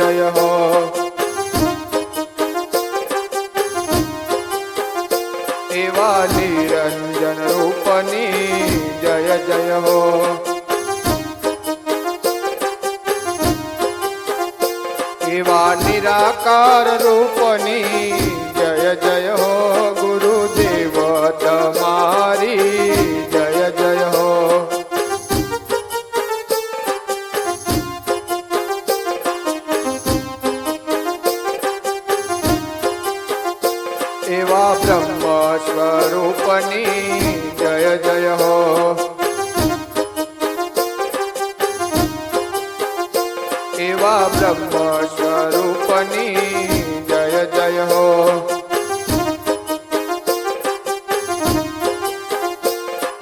જય હો. એવા નિરંજન રૂપની જય જય હો. એવા નિરાકાર રૂપની જય જય હો. ગુરુદેવ તમારી સ્વરૂપની જય જય હો એવા બ્રહ્મ સ્વરૂપની જય જય હો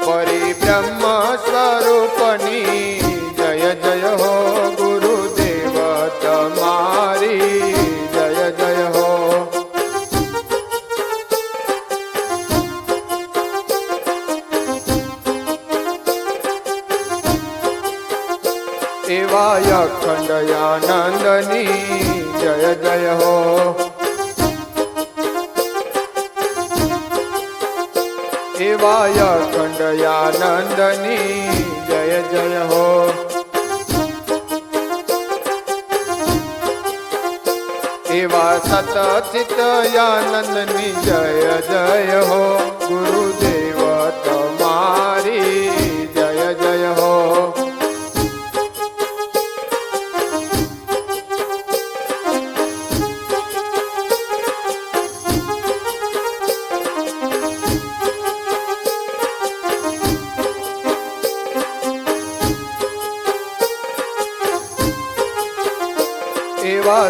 પરિબ્રહ્મ સ્વરૂપની એવા અખંડ આનંદની જય જય હો એવાય અખંડયાનંદની જય જય હો એવા સતચિત આનંદની જય જય હો ગુરુદેવ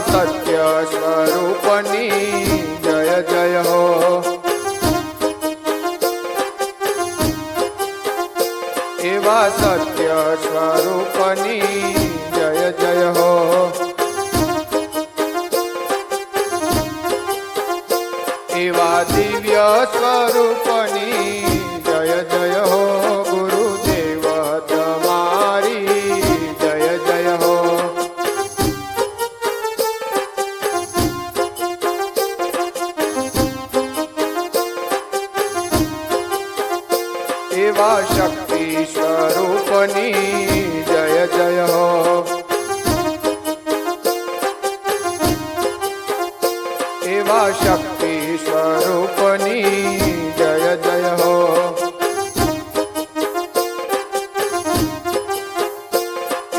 સત્ય સ્વરૂપની જય જય હો. એવા સત્ય સ્વરૂપની એવા શક્તિ સ્વરૂપની જય જય હો. એવા શક્તિ સ્વરૂપની જય જય હો.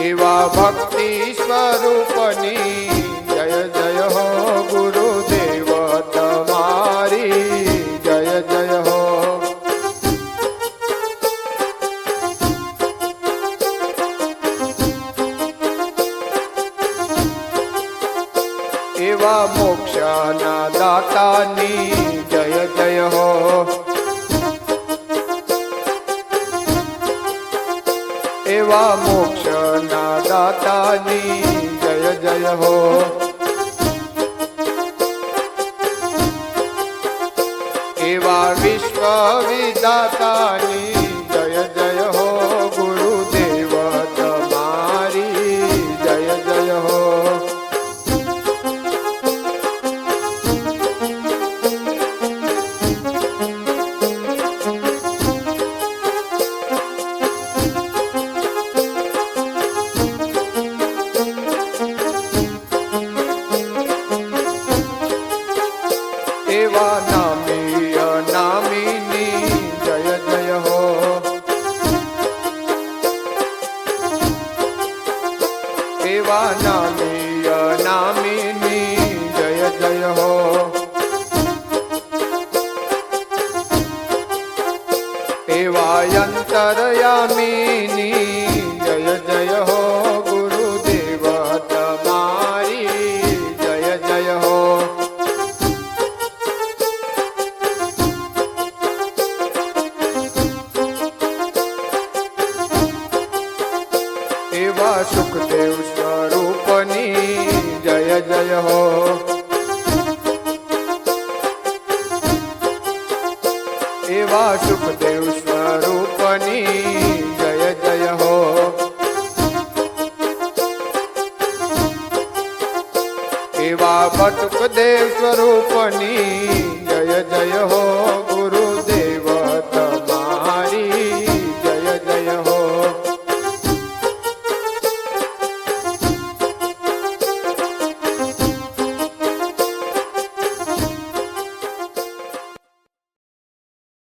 એવા ભક્તિ સ્વરૂપની એવા મોક્ષના દાતાની જય જય હો એવા મોક્ષના દાતાની જય જય હો એવા વિશ્વ વિદાતાની એવા નામી અનામીની જય જય હો એવા અંતરયામીની જય હો એવા સુખદેવ સ્વરૂપની જય જય હો એવા ભટુકદેવ સ્વરૂપની જય જય હો